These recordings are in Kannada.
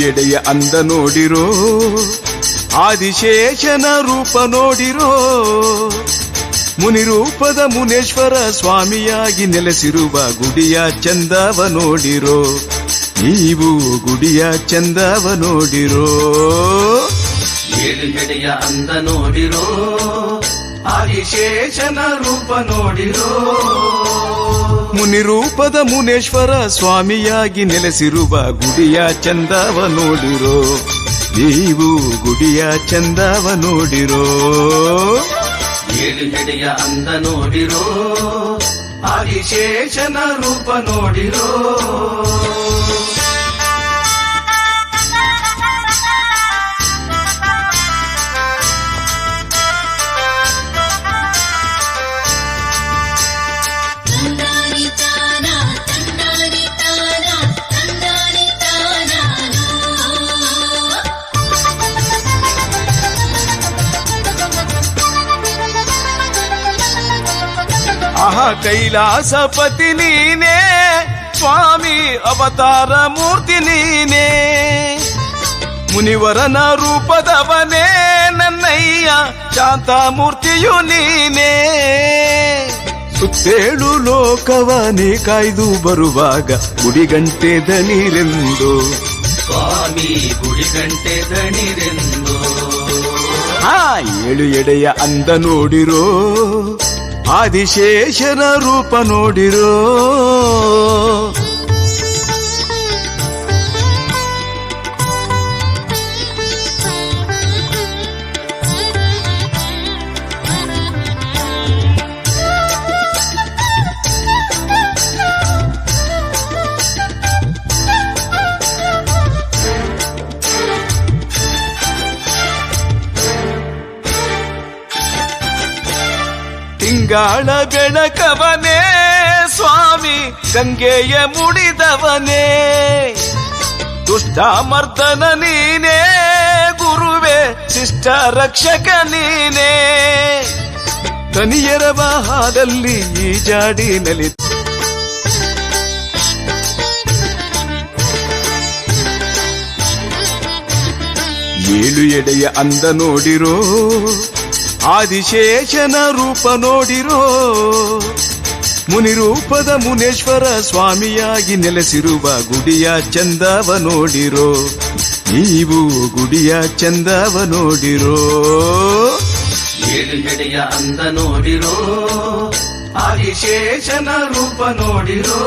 ಎಡೆಯ ಅಂದ ನೋಡಿರೋ, ಆದಿಶೇಷನ ರೂಪ ನೋಡಿರೋ ಮುನಿ ರೂಪದ ಮುನೇಶ್ವರ ಸ್ವಾಮಿಯಾಗಿ ನೆಲೆಸಿರುವ ಗುಡಿಯ ಚಂದವ ನೋಡಿರೋ, ನೀವು ಗುಡಿಯ ಚಂದವ ನೋಡಿರೋ. ಎಡೆಯ ಅಂದ ನೋಡಿರೋ, ಆದಿಶೇಷನ ರೂಪ ನೋಡಿರೋ. ಮುನಿ ರೂಪದ ಮುನೇಶ್ವರ ಸ್ವಾಮಿಯಾಗಿ ನೆಲೆಸಿರುವ ಗುಡಿಯ ಚಂದವ ನೋಡಿರೋ, ನೀವು ಗುಡಿಯ ಚಂದವ ನೋಡಿರೋ. ಏಳು ಹೆಡೆಯ ಅಂದ ನೋಡಿರೋ, ಆದಿಶೇಷನ ರೂಪ ನೋಡಿರೋ. ಆಹ ಕೈಲಾಸಪತಿ ನೀನೇ ಸ್ವಾಮಿ ಅವತಾರ ಮೂರ್ತಿ ನೀನೇ. ಮುನಿವರನ ರೂಪದವನೇ ನನ್ನಯ್ಯ ಶಾಂತ ಮೂರ್ತಿಯು ನೀನೇ. ಸುತ್ತೇಳು ಲೋಕವನೇ ಕಾಯ್ದು ಬರುವಾಗ ಗುಡಿಗಂಟೆ ದನಿರೆಂದು ಸ್ವಾಮಿ ಗುಡಿಗಂಟೆ ದನಿರೆಂದು ಆ ಏಳು ಎಡೆಯ ಅಂದ ನೋಡಿರೋ ಆದಿಶೇಷನ ರೂಪ ನೋಡಿರೋ ತಿಂಗಾಳ ಬೆಳಕವನೇ ಸ್ವಾಮಿ, ಗಂಗೆಯ ಮುಡಿದವನೇ. ದುಷ್ಟ ಮರ್ದನ ನೀನೇ ಗುರುವೆ ಶಿಷ್ಟ ರಕ್ಷಕ ನೀನೇ. ತನಿಯರ ಬಾಹದಲ್ಲಿ ಈ ಜಾಡಿನಲ್ಲಿ ಏಳು ಎಡೆಯ ಅಂದ ನೋಡಿರೋ ಆದಿಶೇಷನ ರೂಪ ನೋಡಿರೋ ಮುನಿ ರೂಪದ ಮುನೇಶ್ವರ ಸ್ವಾಮಿಯಾಗಿ ನೆಲೆಸಿರುವ ಗುಡಿಯ ಚಂದವ ನೋಡಿರೋ ನೀವು ಗುಡಿಯ ಚಂದವ ನೋಡಿರೋ. ಏಳು ಎಡೆಯ ಅಂದ ನೋಡಿರೋ ಆದಿಶೇಷನ ರೂಪ ನೋಡಿರೋ.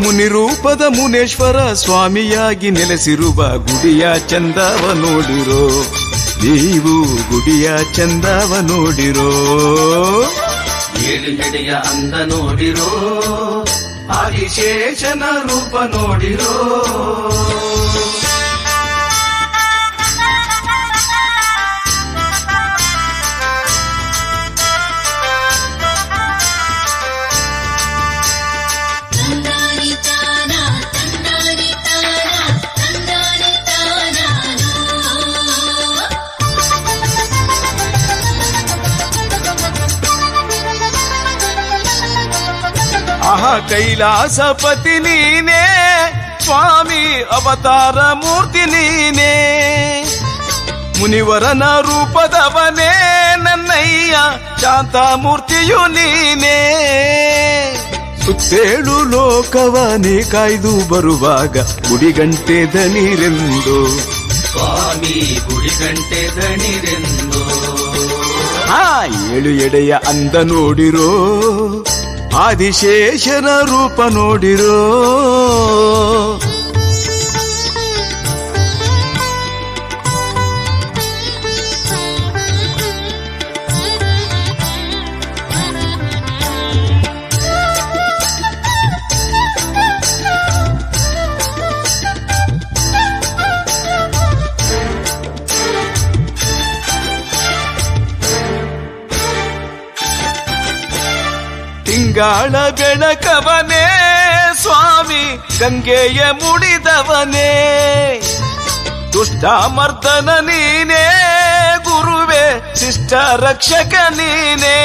ಮುನಿ ರೂಪದ ಮುನೇಶ್ವರ ಸ್ವಾಮಿಯಾಗಿ ನೆಲೆಸಿರುವ ಗುಡಿಯ ಚಂದವ ನೋಡಿರೋ. ನೀವು ಗುಡಿಯ ಚಂದವ ನೋಡಿರೋ. ಏಳು ಎಡೆಯ ಅಂದ ನೋಡಿರೋ. ಆದಿಶೇಷನ ರೂಪ ನೋಡಿರೋ. ಕೈಲಾಸಪತಿ ನೀನೇ ಸ್ವಾಮಿ ಅವತಾರ ಮೂರ್ತಿ ನೀನೇ. ಮುನಿವರನ ರೂಪದವನೇ ನನ್ನಯ್ಯ ಶಾಂತ ಮೂರ್ತಿಯು ನೀನೇ. ಸುತ್ತೇಳು ಲೋಕವನೇ ಕಾಯ್ದು ಬರುವಾಗ ಗುಡಿಗಂಟೆ ದನಿರೆಂದು. ಸ್ವಾಮಿ ಗುಡಿಗಂಟೆ ಧನಿರೆಂದು ಆ ಏಳು ಎಡೆಯ ಅಂದ ನೋಡಿರೋ ಆದಿಶೇಷನ ರೂಪ ನೋಡಿರೋ ತಿಂಗಾಳ ಬೆಳಕವನೇ ಸ್ವಾಮಿ ಗಂಗೆಯ ಮುಡಿದವನೇ. ದುಷ್ಟ ಮರ್ದನ ನೀನೇ, ಗುರುವೆ, ಶಿಷ್ಟ ರಕ್ಷಕ ನೀನೇ.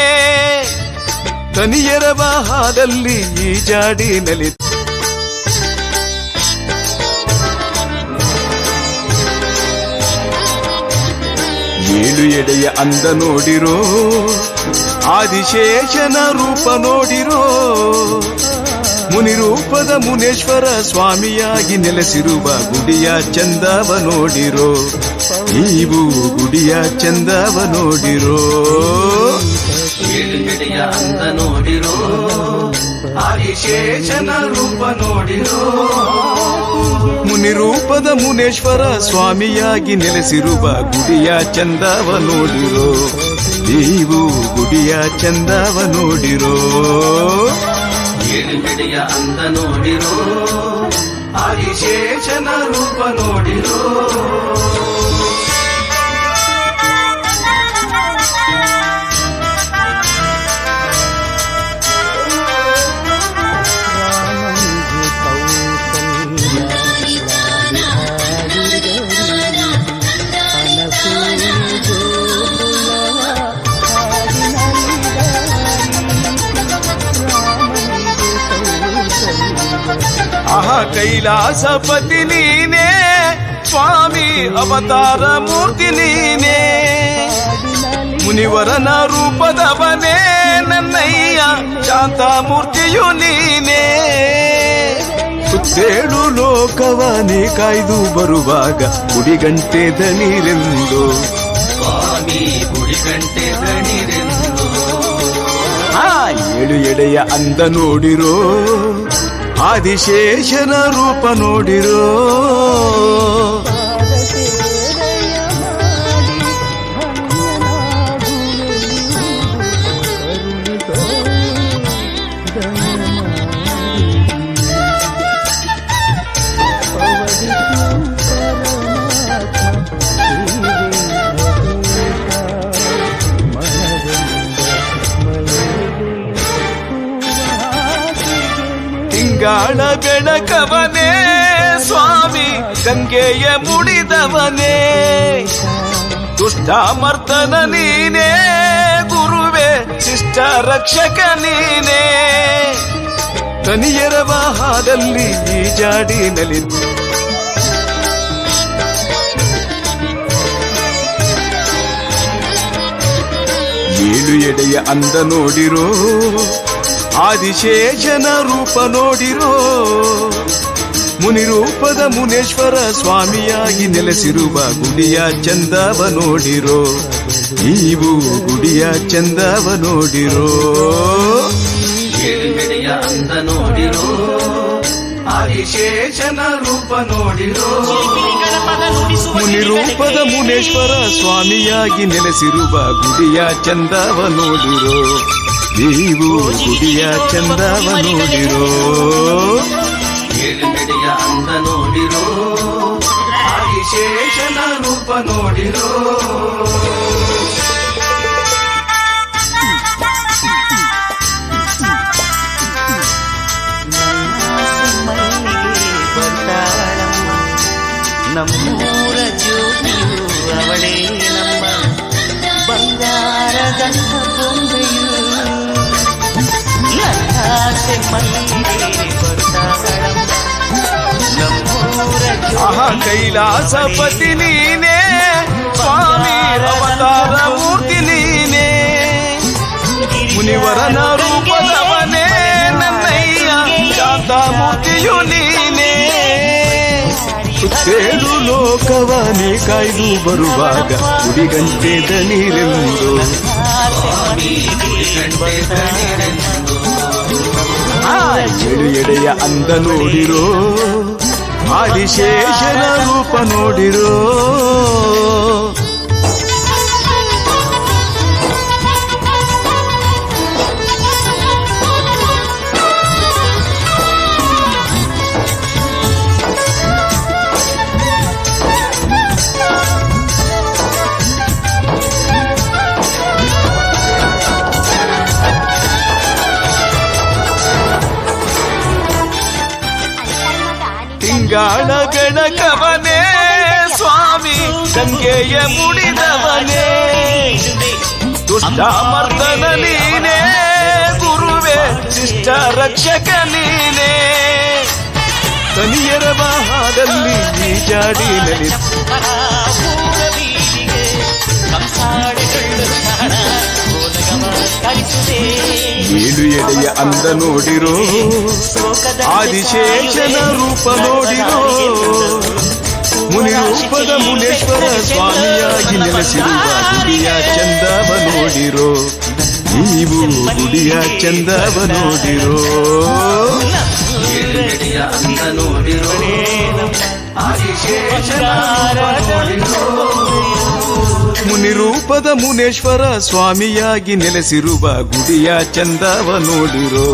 ತನಿಯರ ವಾಹದಲ್ಲಿ ಈ ಜಾಡಿನಲ್ಲಿ ಏಳು ಎಡೆಯ ಅಂದ ನೋಡಿರೋ, ಆದಿಶೇಷನ ರೂಪ ನೋಡಿರೋ ಮುನಿ ರೂಪದ ಮುನೇಶ್ವರ ಸ್ವಾಮಿಯಾಗಿ ನೆಲೆಸಿರುವ ಗುಡಿಯ ಚಂದವ ನೋಡಿರೋ, ನೀವು ಗುಡಿಯ ಚಂದವ ನೋಡಿರೋ. ಅಂದ ನೋಡಿರೋ ಆದಿಶೇಷನ ರೂಪ ನೋಡಿರೋ ಮುನಿ ರೂಪದ ಮುನೇಶ್ವರ ಸ್ವಾಮಿಯಾಗಿ ನೆಲೆಸಿರುವ ಗುಡಿಯ ಚಂದವ ನೋಡಿರೋ. ನೀವು ಗುಡಿಯ ಚಂದವ ನೋಡಿರೋ. ಏಳು ಎಡೆಯ ಅಂದ ನೋಡಿರೋ. ಆದಿಶೇಷನ ರೂಪ ನೋಡಿರೋ ಆಹ ಕೈಲಾಸಪತಿ ನೀನೇ ಸ್ವಾಮಿ ಅವತಾರ ಮೂರ್ತಿ ನೀನೇ. ಮುನಿವರನ ರೂಪದವನೇ ನನ್ನಯ್ಯ ಶಾಂತ ಮೂರ್ತಿಯು ನೀನೇ. ಸುತ್ತೇಳು ಲೋಕವನೇ ಕಾಯ್ದು ಬರುವಾಗ ಗುಡಿಗಂಟೆ ದನಿರೆಂದು ಆ ಏಳು ಎಡೆಯ ಅಂದ ನೋಡಿರೋ. ಆದಿಶೇಷನ ರೂಪ ನೋಡಿರೋ ತಿಂಗಾಳ ಬೆಳಕವನೇ ಸ್ವಾಮಿ ಗಂಗೆಯ ಮುಡಿದವನೇ. ದುಷ್ಟಾಮರ್ತನ ನೀನೇ, ಗುರುವೆ ಶಿಷ್ಟ ರಕ್ಷಕ ನೀನೇ. ತನಿಯರವ ಹಾದಲ್ಲಿ ಈ ಜಾಡಿನಲ್ಲಿ ಏಳು ಎಡೆಯ ಅಂದ ನೋಡಿರೋ ಆದಿಶೇಷನ ರೂಪ ನೋಡಿರೋ ಮುನಿ ರೂಪದ ಮುನೇಶ್ವರ ಸ್ವಾಮಿಯಾಗಿ ನೆಲೆಸಿರುವ ಗುಡಿಯ ಚಂದವ ನೋಡಿರೋ ನೀವು ಗುಡಿಯ ಚಂದವ ನೋಡಿರೋ. ಅಂದ ನೋಡಿರೋ ಆದಿಶೇಷನ ರೂಪ ನೋಡಿರೋ. ಮುನಿ ರೂಪದ ಮುನೇಶ್ವರ ಸ್ವಾಮಿಯಾಗಿ ನೆಲೆಸಿರುವ ಗುಡಿಯ ಚಂದವ ನೋಡಿರೋ. ನೀವು ಗುಡಿಯ ಚಂದವ ನೋಡಿರೋ ಏಳು ಎಡೆಯ ಅಂದ ನೋಡಿರೋ ಆದಿಶೇಷನ ರೂಪ ನೋಡಿರೋ ನಮ್ಮೂರ ಜ್ಯೋತಿಯು ಅವಳೇ ನಮ್ಮ ಬಂಗಾರದ ಗೊಂಬೆಯು ನನ್ನಾಸೆ ಮಲ್ಲಿಗೆ ಬರ್ತಾಳಮ್ಮ ನಮ್ಮೂರ ಆಹ ಕೈಲಾಸಪತಿ ನೀನೇ ಸ್ವಾಮಿ ಅವತಾರ ಮೂರ್ತಿ ನೀನೇ ಮುನಿವರನ ರೂಪದವನೇ ನನ್ನಯ್ಯ ಶಾಂತ ಮೂರ್ತಿಯು ನೀನೇ ಸುತ್ತೇಳು ಲೋಕವನೇ ಕಾಯ್ದು ಬರುವಾಗ ಗುಡಿಗಂಟೆ ದನಿರೆಂದು ಆ ಏಳು ಎಡೆಯ ಅಂದ ನೋಡಿರೋ ಆದಿಶೇಷನ ರೂಪ ನೋಡಿರೋ. ತಿಂಗಾಳ ಬೆಳಕವನೇ ಸ್ವಾಮಿ ಗಂಗೆಯ ಮುಡಿದವನೇ ದುಷ್ಟಾಮರ್ದನ ನೀನೇ ಗುರುವೆ ಶಿಷ್ಟ ರಕ್ಷಕ ನೀನೇ ತನಿಯರ ಮಹಾದಲ್ಲಿ ಈ ಜಾಡಿನಲ್ಲಿ ಏಳು ಎಡೆಯ ಅಂದ ನೋಡಿರೋ ಆದಿಶೇಷನ ರೂಪ ನೋಡಿರೋ ಮುನಿ ರೂಪದ ಮುನೇಶ್ವರ ಸ್ವಾಮಿಯಾಗಿ ನೆಲೆಸಿರುವ ಗುಡಿಯ ಚಂದವ ನೋಡಿರೋ ನೀವು ಗುಡಿಯ ಚಂದವ ನೋಡಿರೋ. ಅಂದ ನೋಡಿರೋ ಆದಿಶೇಷನ ರೂಪ ನೋಡಿರೋ ಮುನಿ ರೂಪದ ಮುನೇಶ್ವರ ಸ್ವಾಮಿಯಾಗಿ ನೆಲೆಸಿರುವ ಗುಡಿಯ ಚಂದವ ನೋಡಿರೋ,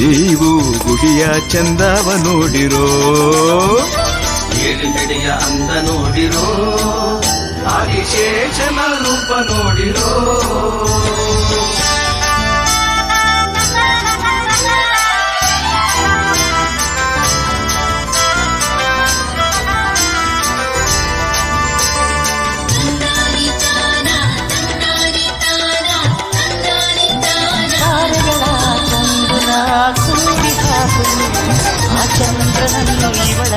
ನೀವು ಗುಡಿಯ ಚಂದವ ನೋಡಿರೋ. ಏಳುಗಡೆಯ ಅಂದ ನೋಡಿರೋ, ಆದಿಶೇಷನ ರೂಪ ನೋಡಿರೋ. ಚಂದ್ರನನ್ನು ಇವಳ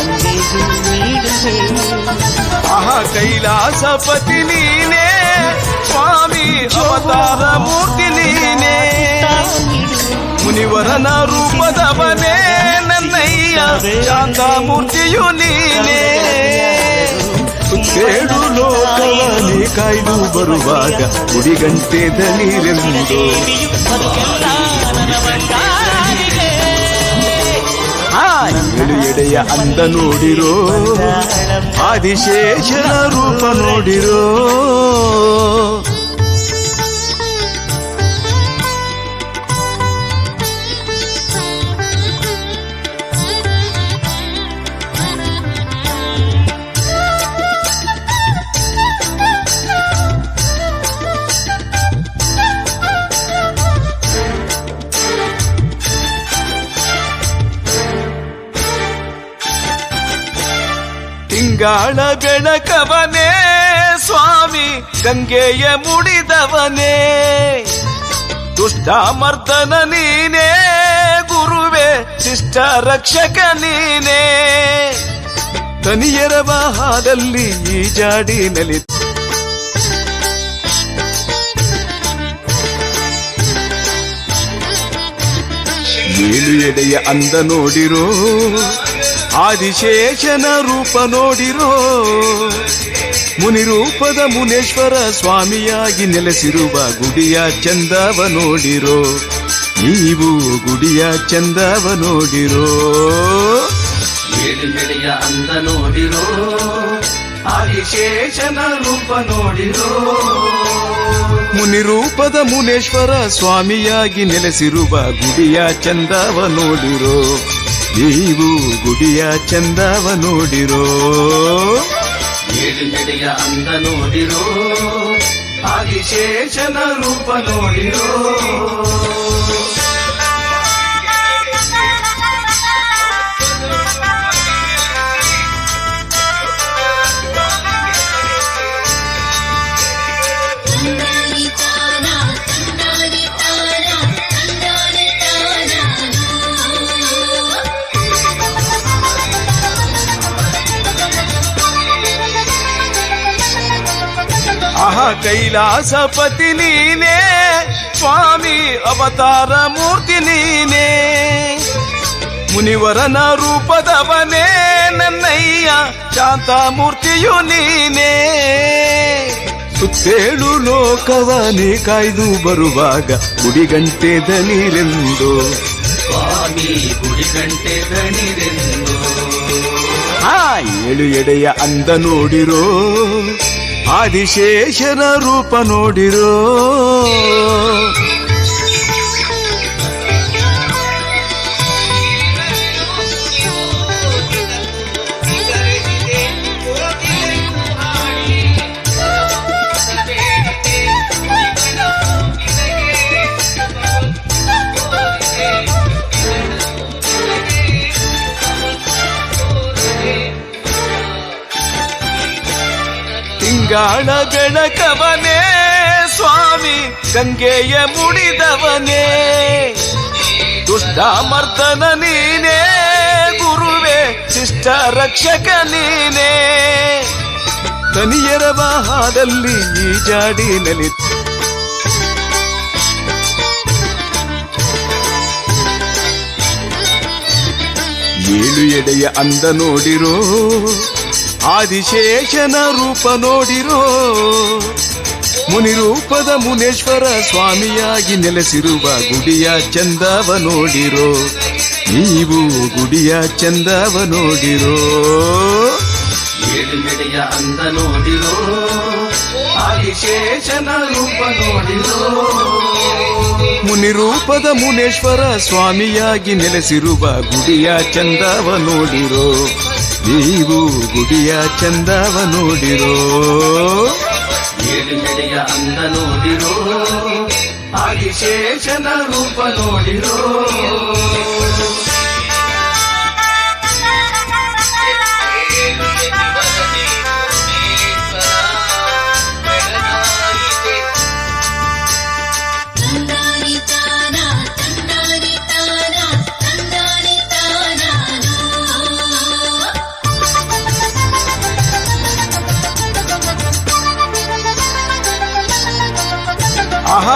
ಅಂಗೈಗೂ ನೀಡುವೆ ಆಹ ಕೈಲಾಸಪತಿ ನೀನೇ ಸ್ವಾಮಿ ಅವತಾರ ಮೂರ್ತಿ ನೀನೇ ಮುನಿವರನ ರೂಪದವನೇ ನನ್ನಯ್ಯ ಶಾಂತ ಮೂರ್ತಿಯು ನೀನೇ ಸುತ್ತೇಳು ಲೋಕವನೇ ಕಾಯ್ದು ಬರುವಾಗ ಗುಡಿಗಂಟೆ ದಲಿರೆಂದು ಏಳು ಎಡೆಯ ಅಂದ ನೋಡಿರೋ ಆದಿಶೇಷನ ರೂಪ ನೋಡಿರೋ. ತಿಂಗಾಳ ಬೆಳಕವನೇ ಸ್ವಾಮಿ ಗಂಗೆಯ ಮುಡಿದವನೇ. ದುಷ್ಟ ಮರ್ದನ ನೀನೇ, ಗುರುವೆ ಶಿಷ್ಟ ರಕ್ಷಕ ನೀನೇ. ತನಿಯರ ವಾಹದಲ್ಲಿ ಈ ಜಾಡಿನಲ್ಲಿ ಏಳು ಎಡೆಯ ಅಂದ ನೋಡಿರೋ ಆದಿಶೇಷನ ರೂಪ ನೋಡಿರೋ ಮುನಿ ರೂಪದ ಮುನೇಶ್ವರ ಸ್ವಾಮಿಯಾಗಿ ನೆಲೆಸಿರುವ ಗುಡಿಯ ಚಂದವ ನೋಡಿರೋ ನೀವು ಗುಡಿಯ ಚಂದವ ನೋಡಿರೋ. ಏಳುಗಡೆಯ ಅಂದ ನೋಡಿರೋ ಆದಿಶೇಷನ ರೂಪ ನೋಡಿರೋ. ಮುನಿ ರೂಪದ ಮುನೇಶ್ವರ ಸ್ವಾಮಿಯಾಗಿ ನೆಲೆಸಿರುವ ಗುಡಿಯ ಚಂದವ ನೋಡಿರೋ. ನೀವು ಗುಡಿಯ ಚಂದವ ನೋಡಿರೋ ಏಳುಗಡೆಯ ಅಂದ ನೋಡಿರೋ ಆದಿಶೇಷನ ರೂಪ ನೋಡಿರೋ ಆಹ ಕೈಲಾಸಪತಿ ನೀನೇ ಸ್ವಾಮಿ ಅವತಾರ ಮೂರ್ತಿ ನೀನೇ. ಮುನಿವರನ ರೂಪದವನೇ ನನ್ನಯ್ಯ ಶಾಂತ ಮೂರ್ತಿಯು ನೀನೇ. ಸುತ್ತೇಳು ಲೋಕವನೇ ಕಾಯ್ದು ಬರುವಾಗ ಗುಡಿಗಂಟೆ ದನಿರೆಂದು ಸ್ವಾಮಿ ಗುಡಿ ದನಿರೆಂದು ಆ ಏಳು ಎಡೆಯ ಅಂದ ನೋಡಿರೋ ಆದಿಶೇಷನ ರೂಪ ನೋಡಿರೋ ತಿಂಗಾಳ ಬೆಳಕವನೇ ಸ್ವಾಮಿ ಗಂಗೆಯ ಮುಡಿದವನೇ. ದುಷ್ಟ ಮರ್ದನ ನೀನೇ, ಗುರುವೆ ಶಿಷ್ಟ ರಕ್ಷಕ ನೀನೇ ತನಿಯರ ವಾಹದಲ್ಲಿ ಈಜಾಡಿ ನಲಿ ಏಳು ಎಡೆಯ ಅಂದ ನೋಡಿರೋ ಆದಿಶೇಷನ ರೂಪ ನೋಡಿರೋ ಮುನಿ ರೂಪದ ಮುನೇಶ್ವರ ಸ್ವಾಮಿಯಾಗಿ ನೆಲೆಸಿರುವ ಗುಡಿಯ ಚಂದವ ನೋಡಿರೋ ನೀವು ಗುಡಿಯ ಚಂದವ ನೋಡಿರೋ. ಅಂದ ನೋಡಿರೋ ಆದಿಶೇಷನ ರೂಪ ನೋಡಿರೋ. ಮುನಿ ರೂಪದ ಮುನೇಶ್ವರ ಸ್ವಾಮಿಯಾಗಿ ನೆಲೆಸಿರುವ ಗುಡಿಯ ಚಂದವ ನೋಡಿರೋ. ನೀವು ಗುಡಿಯ ಚಂದವ ನೋಡಿರೋ ಏಳು ಎಡೆಯ ಅಂದ ನೋಡಿರೋ ಆದಿಶೇಷನ ರೂಪ ನೋಡಿರೋ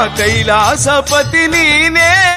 కైలాసపతి నీనే.